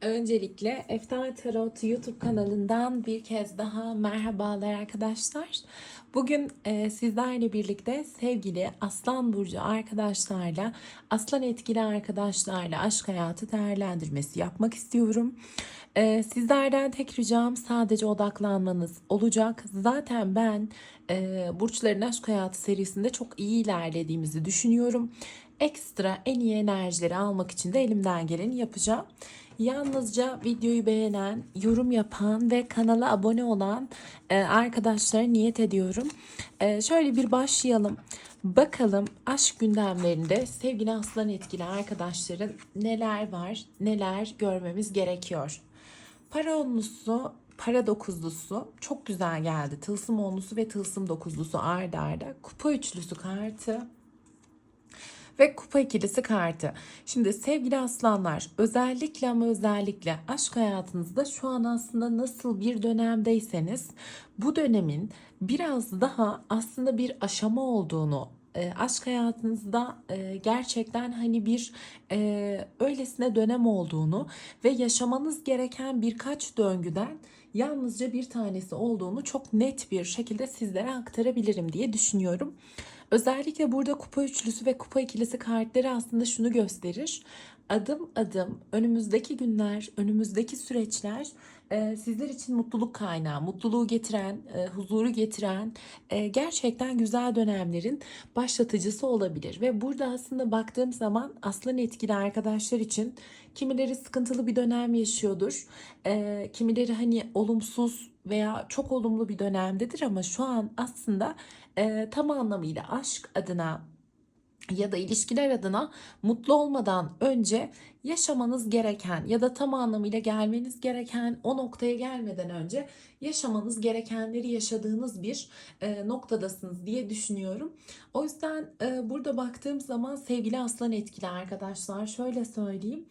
Öncelikle Eftal Tarot YouTube kanalından bir kez daha merhabalar arkadaşlar. Bugün e, sizlerle birlikte sevgili Aslan Burcu arkadaşlarla, Aslan etkili arkadaşlarla aşk hayatı değerlendirmesi yapmak istiyorum. E, sizlerden tek ricam sadece odaklanmanız olacak. Zaten ben e, Burçların Aşk Hayatı serisinde çok iyi ilerlediğimizi düşünüyorum. Ekstra en iyi enerjileri almak için de elimden geleni yapacağım. Yalnızca videoyu beğenen, yorum yapan ve kanala abone olan e, arkadaşlara niyet ediyorum. E, şöyle bir başlayalım. Bakalım aşk gündemlerinde sevgili aslan etkili arkadaşların neler var, neler görmemiz gerekiyor. Para onlusu, para dokuzlusu çok güzel geldi. Tılsım onlusu ve tılsım dokuzlusu arda arda. Kupa üçlüsü kartı ve kupa ikilisi kartı. Şimdi sevgili aslanlar özellikle ama özellikle aşk hayatınızda şu an aslında nasıl bir dönemdeyseniz bu dönemin biraz daha aslında bir aşama olduğunu e, aşk hayatınızda e, gerçekten hani bir e, öylesine dönem olduğunu ve yaşamanız gereken birkaç döngüden yalnızca bir tanesi olduğunu çok net bir şekilde sizlere aktarabilirim diye düşünüyorum. Özellikle burada kupa üçlüsü ve kupa ikilisi kartları aslında şunu gösterir. Adım adım önümüzdeki günler, önümüzdeki süreçler e, sizler için mutluluk kaynağı, mutluluğu getiren, e, huzuru getiren e, gerçekten güzel dönemlerin başlatıcısı olabilir. Ve burada aslında baktığım zaman aslan etkili arkadaşlar için kimileri sıkıntılı bir dönem yaşıyordur. Kimileri hani olumsuz veya çok olumlu bir dönemdedir ama şu an aslında tam anlamıyla aşk adına ya da ilişkiler adına mutlu olmadan önce yaşamanız gereken ya da tam anlamıyla gelmeniz gereken o noktaya gelmeden önce yaşamanız gerekenleri yaşadığınız bir e, noktadasınız diye düşünüyorum. O yüzden e, burada baktığım zaman sevgili aslan etkili arkadaşlar şöyle söyleyeyim.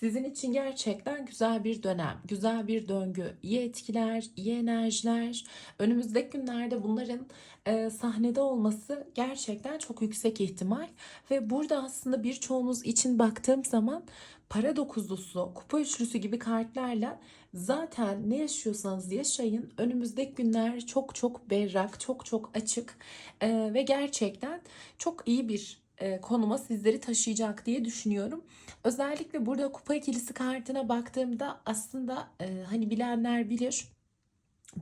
Sizin için gerçekten güzel bir dönem, güzel bir döngü, iyi etkiler, iyi enerjiler. Önümüzdeki günlerde bunların e, sahnede olması gerçekten çok yüksek ihtimal. Ve burada aslında birçoğunuz için baktığım zaman para dokuzlusu, kupa üçlüsü gibi kartlarla zaten ne yaşıyorsanız yaşayın. Önümüzdeki günler çok çok berrak, çok çok açık e, ve gerçekten çok iyi bir konuma sizleri taşıyacak diye düşünüyorum. Özellikle burada kupa ikilisi kartına baktığımda aslında e, hani bilenler bilir.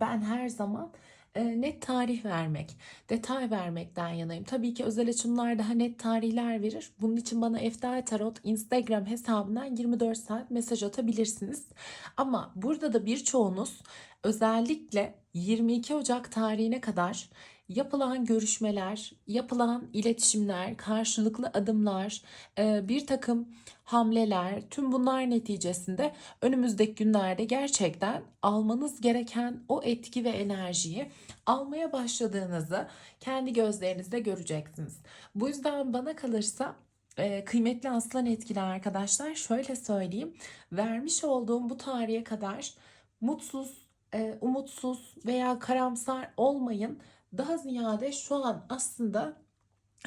Ben her zaman e, net tarih vermek, detay vermekten yanayım. Tabii ki özel açımlar daha net tarihler verir. Bunun için bana Eftal Tarot Instagram hesabından 24 saat mesaj atabilirsiniz. Ama burada da birçoğunuz özellikle 22 Ocak tarihine kadar yapılan görüşmeler, yapılan iletişimler, karşılıklı adımlar, e, bir takım hamleler, tüm bunlar neticesinde önümüzdeki günlerde gerçekten almanız gereken o etki ve enerjiyi almaya başladığınızı kendi gözlerinizde göreceksiniz. Bu yüzden bana kalırsa e, kıymetli aslan etkili arkadaşlar şöyle söyleyeyim. Vermiş olduğum bu tarihe kadar mutsuz, e, umutsuz veya karamsar olmayın daha ziyade şu an aslında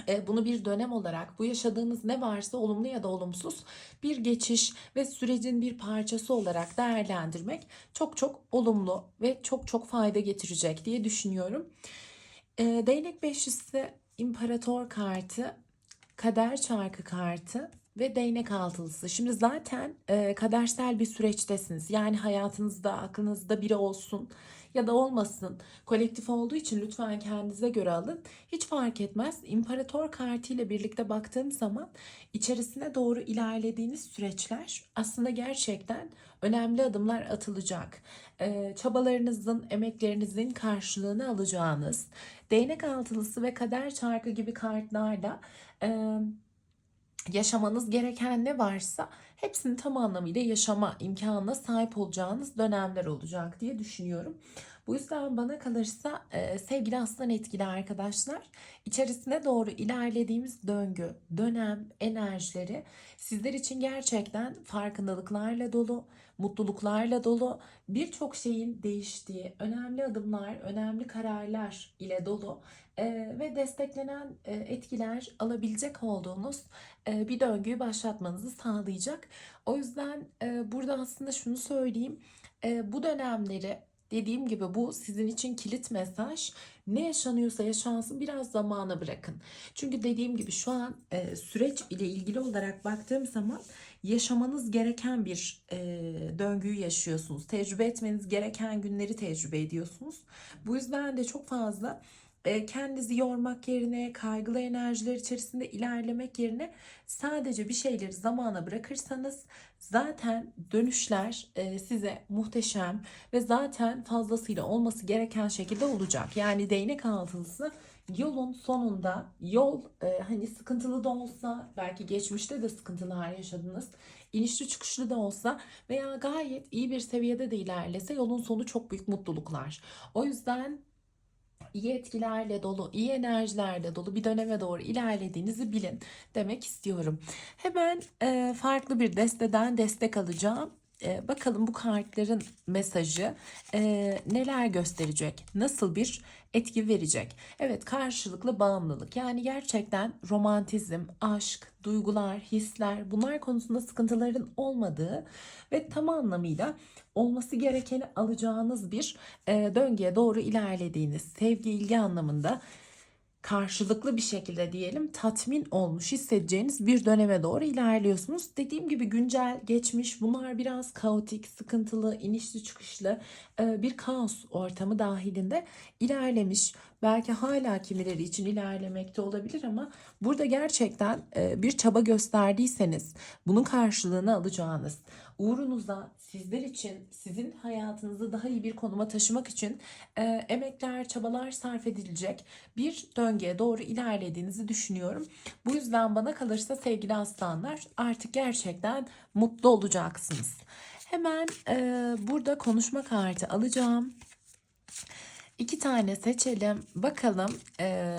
e, bunu bir dönem olarak bu yaşadığınız ne varsa olumlu ya da olumsuz bir geçiş ve sürecin bir parçası olarak değerlendirmek çok çok olumlu ve çok çok fayda getirecek diye düşünüyorum. E, değnek beşlisi imparator kartı, kader çarkı kartı ve değnek altılısı. Şimdi zaten e, kadersel bir süreçtesiniz. Yani hayatınızda, aklınızda biri olsun ya da olmasın. Kolektif olduğu için lütfen kendinize göre alın. Hiç fark etmez. İmparator kartı birlikte baktığım zaman içerisine doğru ilerlediğiniz süreçler aslında gerçekten önemli adımlar atılacak. Ee, çabalarınızın, emeklerinizin karşılığını alacağınız değnek altılısı ve kader çarkı gibi kartlarla e, yaşamanız gereken ne varsa hepsini tam anlamıyla yaşama imkanına sahip olacağınız dönemler olacak diye düşünüyorum. Bu yüzden bana kalırsa e, sevgili aslan etkili arkadaşlar içerisine doğru ilerlediğimiz döngü, dönem, enerjileri sizler için gerçekten farkındalıklarla dolu, mutluluklarla dolu, birçok şeyin değiştiği, önemli adımlar, önemli kararlar ile dolu e, ve desteklenen e, etkiler alabilecek olduğunuz e, bir döngüyü başlatmanızı sağlayacak. O yüzden e, burada aslında şunu söyleyeyim. E, bu dönemleri dediğim gibi bu sizin için kilit mesaj. Ne yaşanıyorsa yaşansın biraz zamana bırakın. Çünkü dediğim gibi şu an e, süreç ile ilgili olarak baktığım zaman yaşamanız gereken bir e, döngüyü yaşıyorsunuz. Tecrübe etmeniz gereken günleri tecrübe ediyorsunuz. Bu yüzden de çok fazla kendinizi yormak yerine, kaygılı enerjiler içerisinde ilerlemek yerine sadece bir şeyleri zamana bırakırsanız zaten dönüşler e, size muhteşem ve zaten fazlasıyla olması gereken şekilde olacak. Yani değnek altılısı yolun sonunda yol e, hani sıkıntılı da olsa belki geçmişte de sıkıntılar yaşadınız. inişli çıkışlı da olsa veya gayet iyi bir seviyede de ilerlese yolun sonu çok büyük mutluluklar. O yüzden iyi etkilerle dolu, iyi enerjilerle dolu bir döneme doğru ilerlediğinizi bilin demek istiyorum. Hemen e, farklı bir desteden destek alacağım. E, bakalım bu kartların mesajı e, neler gösterecek, nasıl bir etki verecek. Evet karşılıklı bağımlılık yani gerçekten romantizm, aşk, duygular, hisler bunlar konusunda sıkıntıların olmadığı ve tam anlamıyla olması gerekeni alacağınız bir e, döngüye doğru ilerlediğiniz sevgi ilgi anlamında karşılıklı bir şekilde diyelim tatmin olmuş hissedeceğiniz bir döneme doğru ilerliyorsunuz. Dediğim gibi güncel, geçmiş bunlar biraz kaotik, sıkıntılı, inişli çıkışlı e, bir kaos ortamı dahilinde ilerlemiş. Belki hala kimileri için ilerlemekte olabilir ama burada gerçekten e, bir çaba gösterdiyseniz bunun karşılığını alacağınız, uğrunuza sizler için sizin hayatınızı daha iyi bir konuma taşımak için e, emekler, çabalar sarf edilecek bir döngüye doğru ilerlediğinizi düşünüyorum. Bu yüzden bana kalırsa sevgili aslanlar artık gerçekten mutlu olacaksınız. Hemen e, burada konuşma kartı alacağım. İki tane seçelim. Bakalım e,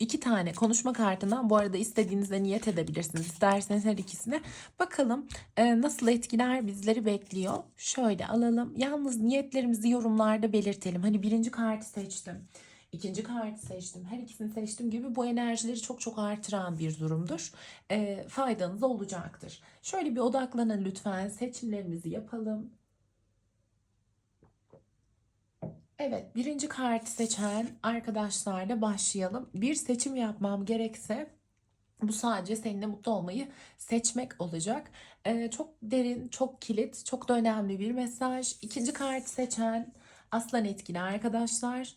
iki tane konuşma kartından bu arada istediğinizde niyet edebilirsiniz. İsterseniz her ikisine. Bakalım e, nasıl etkiler bizleri bekliyor. Şöyle alalım. Yalnız niyetlerimizi yorumlarda belirtelim. Hani birinci kartı seçtim. İkinci kartı seçtim. Her ikisini seçtiğim gibi bu enerjileri çok çok artıran bir durumdur. E, faydanız olacaktır. Şöyle bir odaklanın lütfen. Seçimlerimizi yapalım. Evet, birinci kartı seçen arkadaşlarla başlayalım. Bir seçim yapmam gerekse bu sadece seninle mutlu olmayı seçmek olacak. Ee, çok derin, çok kilit, çok da önemli bir mesaj. İkinci kartı seçen aslan etkili arkadaşlar.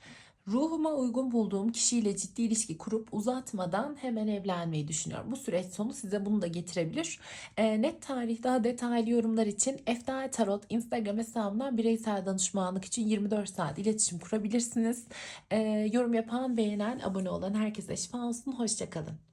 Ruhuma uygun bulduğum kişiyle ciddi ilişki kurup uzatmadan hemen evlenmeyi düşünüyorum. Bu süreç sonu size bunu da getirebilir. E, net tarih daha detaylı yorumlar için Eftal Tarot Instagram hesabından bireysel danışmanlık için 24 saat iletişim kurabilirsiniz. E, yorum yapan, beğenen, abone olan herkese şifa olsun. Hoşçakalın.